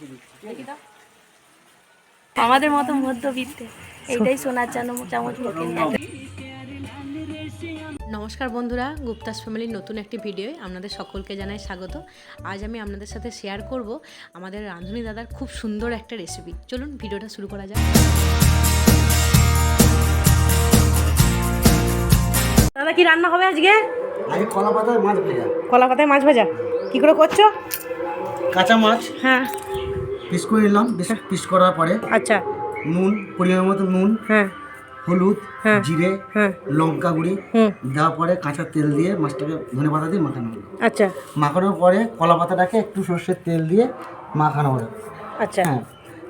দিচ্ছি দেখি দাও আমাদের মতো মধ্যবিত্তে এইটাই সোনার চামচ চামচ নমস্কার বন্ধুরা গুপ্তাস ফ্যামিলির নতুন একটি ভিডিওয়ে আপনাদের সকলকে জানাই স্বাগত। আজ আমি আপনাদের সাথে শেয়ার করব আমাদের রাঁধুনি দাদার খুব সুন্দর একটা রেসিপি চলুন ভিডিওটা শুরু করা যাক। দাদা কি রান্না হবে আজকে? কলা পাতায় মাছ ভেজা। কলা পাতায় মাছ ভাজা। কি করে করছ? কাঁচা মাছ। হ্যাঁ। পিস করে নিলাম বেশ পিস করার পরে আচ্ছা। নুন পরিমাণ মতো নুন হ্যাঁ। হলুদ হ্যাঁ। জিরে হ্যাঁ। লঙ্কা গুঁড়ি হুম। দেওয়ার পরে কাঁচা তেল দিয়ে মাছটাকে ধনে পাতা দিয়ে মাখানো হলো আচ্ছা। মাখানোর পরে কলা পাতাটাকে একটু সর্ষের তেল দিয়ে মাখানো হলো আচ্ছা। হ্যাঁ।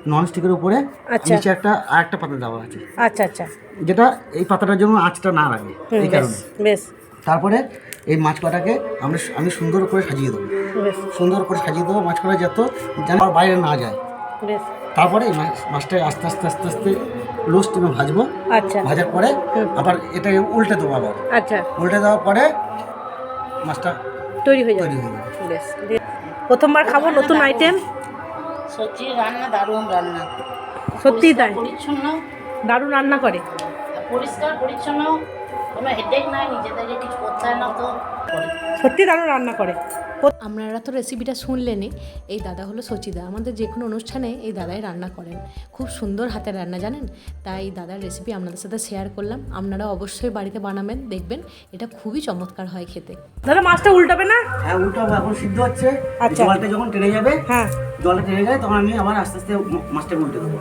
নন স্টিকের উপরে আচ্ছা। নিচে একটা আর একটা পাতা দেওয়া আছে। আচ্ছা আচ্ছা। যেটা এই পাতাটার জন্য আঁচটা না লাগে এই কারণে। বেশ। তারপরে এই মাছ কটাকে আমরা আমি সুন্দর করে সাজিয়ে দেবো। বেশ। সুন্দর করে সাজিয়ে দেবো মাছ কটা যত যেন বাইরে না যায়। তারপরে এই মাছ মাছটাকে আস্তে আস্তে আস্তে আস্তে লো স্টিমে ভাজবো। আচ্ছা। ভাজার পরে আবার এটাকে উল্টে দেবো আবার। আচ্ছা। উল্টে দেওয়ার পরে মাছটা তৈরি হয়ে যাবে। তৈরি হয়ে যাবে। বেশ। প্রথমবার খাব নতুন আইটেম সত্যি রান্না দারুণ রান্না। সত্যিই তাই। দারুণ রান্না করে। পরিষ্কার, পরিচ্ছন্ন। কোনো হেডেক নাই নিজেদেরকে কিছু করতে হয় না তো। সত্যি দারুণ রান্না করে। আপনারা তো রেসিপিটা শুনলেনই। এই দাদা হলো সচিদা। আমাদের যে কোনো অনুষ্ঠানে এই দাদাই রান্না করেন। খুব সুন্দর হাতের রান্না জানেন? তাই দাদার রেসিপি আপনাদের সাথে শেয়ার করলাম। আপনারা অবশ্যই বাড়িতে বানাবেন দেখবেন এটা খুবই চমৎকার হয় খেতে। দাদা মাছটা উল্টাবে না? হ্যাঁ উল্টাবো এখন সিদ্ধ হচ্ছে। আচ্ছা। জলটা যখন টেনে যাবে হ্যাঁ। জলটা টেনে যায় তখন আমি আবার আস্তে আস্তে মাছটাকে উল্টে দেবো।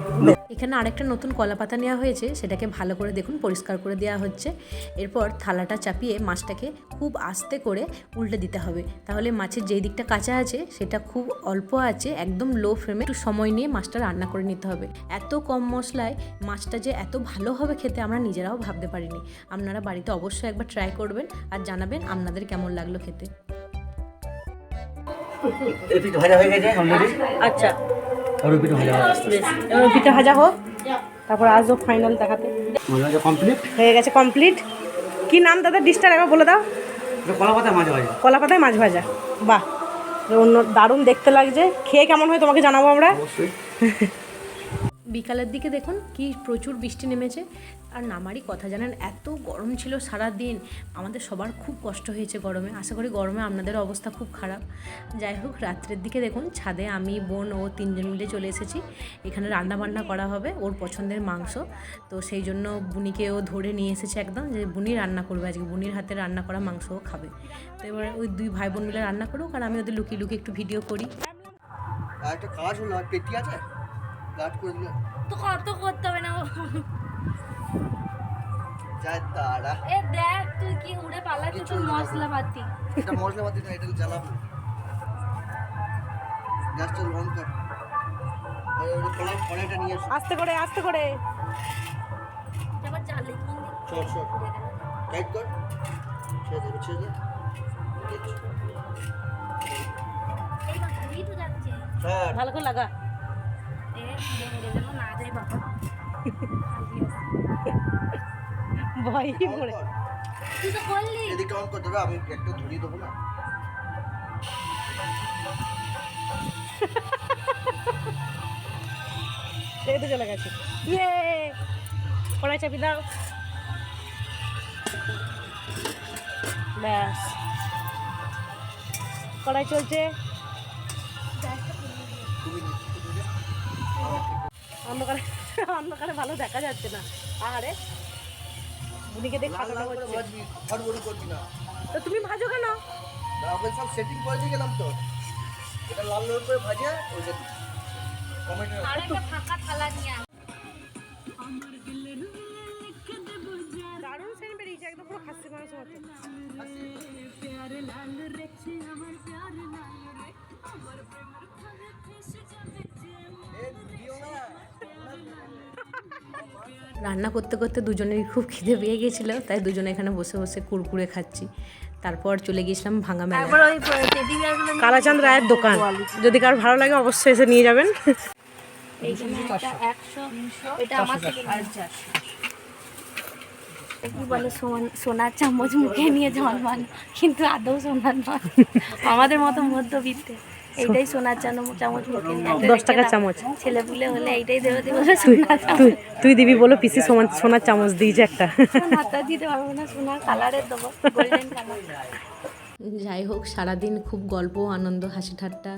এখানে আরেকটা নতুন কলা পাতা নেওয়া হয়েছে। সেটাকে ভালো করে দেখুন পরিষ্কার করে দেওয়া হচ্ছে। এরপর থালাটা চাপিয়ে মাছটাকে খুব আস্তে করে উল্টে দিতে হবে। তাহলে মাছের যেই দিকটা কাঁচা আছে সেটা খুব অল্প আছে একদম লো ফ্লেমে একটু সময় নিয়ে মাছটা রান্না করে নিতে হবে। এত কম মশলায় মাছটা যে এত ভালো হবে খেতে আমরা নিজেরাও ভাবতে পারিনি। আপনারা বাড়িতে অবশ্যই একবার ট্রাই করবেন আর জানাবেন আপনাদের কেমন লাগল খেতে। আচ্ছা। আর ভাজা হয়ে পিঠা হোক তারপর আসব ফাইনাল দেখাতে। কমপ্লিট হয়ে গেছে কমপ্লিট কি নাম দাদা? ডিশটার একবার বলে দাও। কলা পাতায় মাছ ভাজা। বাহ অন্য দারুণ দেখতে লাগছে। খেয়ে কেমন হয় তোমাকে জানাব আমরা? বিকালের দিকে দেখুন কি প্রচুর বৃষ্টি নেমেছে। আর নামারই কথা জানেন? এত গরম ছিল সারা দিন আমাদের সবার খুব কষ্ট হয়েছে গরমে। আশা করি গরমে আপনাদের অবস্থা খুব খারাপ। যাই হোক রাত্রের দিকে দেখুন ছাদে আমি বোন ও তিনজন মিলে চলে এসেছি। এখানে রান্না বান্না করা হবে ওর পছন্দের মাংস। তো সেই জন্য বুনিকে ও ধরে নিয়ে এসেছে একদম যে বুনি রান্না করবে আজকে। বুনির হাতে রান্না করা মাংস খাবে। তো এবার ওই দুই ভাই বোন মিলে রান্না করুক আর আমি ওদের লুকিয়ে লুকিয়ে একটু ভিডিও করি। আর একটা কাজ হলো আর পেটি আছে? গাট করে দিলে। তো কত করতে হবে না? যা তারা এ দেখ তুই কি উড়ে পালাচ্ছিস তোর মশলা পাতি এটা মশলা না এটা জ্বালাবো। গ্যাসটা অন কর। আস্তে করে আস্তে করে। চল চল। টাইট কর। ছেড়ে দে ছেড়ে দে। এই না ঘুরি তো যাচ্ছে। ছাড়। ভালো করে লাগা। এ না যায় বাবা। ভয় করে। তুই তো করলি এদিকটা অন কর দেবে আমি একটা ধরিয়ে দেবো না। এই তো চলে গেছে। ইয়ে! কড়াই চাপি দাও। ব্যাস। কড়াই চলছে। অন্ধকারে অন্ধকারে ভালো দেখা যাচ্ছে না। আরে বুনিকে দেখ তো তুমি ভাজো কেন? সব সেটিং করে দিয়ে গেলাম তো। এটা লাল লাল করে ভাজে ওইটা টমেটো। আর একটা ফাঁকা থালা নিয়ে। দারুণ সেন বেরিয়েছে একদম পুরো খাসি মাংস মতো। রান্না করতে করতে দুজনেরই খুব খিদে পেয়ে গেছিল তাই দুজনে এখানে বসে বসে কুরকুরে খাচ্ছি। তারপর চলে গিয়েছিলাম ভাঙা মেলা। কালাচাঁদ রায়ের দোকান। যদি কারও ভালো লাগে অবশ্যই এসে নিয়ে যাবেন। আচ্ছা কি বলে সোনার চামচ মুখে নিয়ে জন্মান কিন্তু আদৌ সোনার নয়। আমাদের মতো মধ্যবিত্তে। এইটাই সোনার চামচ দশ টাকার চামচ। ছেলে পুলে হলে এইটাই দেবো দেবো সোনার তুই তুই দিবি বলো পিসি সমান সোনার চামচ দিয়েছে একটা। দিতে পারব না সোনার কালারের দেবো গোল্ডেন কালার যাই হোক সারাদিন খুব গল্প আনন্দ হাসি ঠাট্টা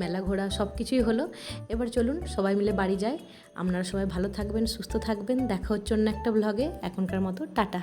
মেলা ঘোরা সব কিছুই হলো। এবার চলুন সবাই মিলে বাড়ি যাই। আপনারা সবাই ভালো থাকবেন সুস্থ থাকবেন। দেখা হচ্ছে অন্য একটা ব্লগে এখনকার মতো টাটা।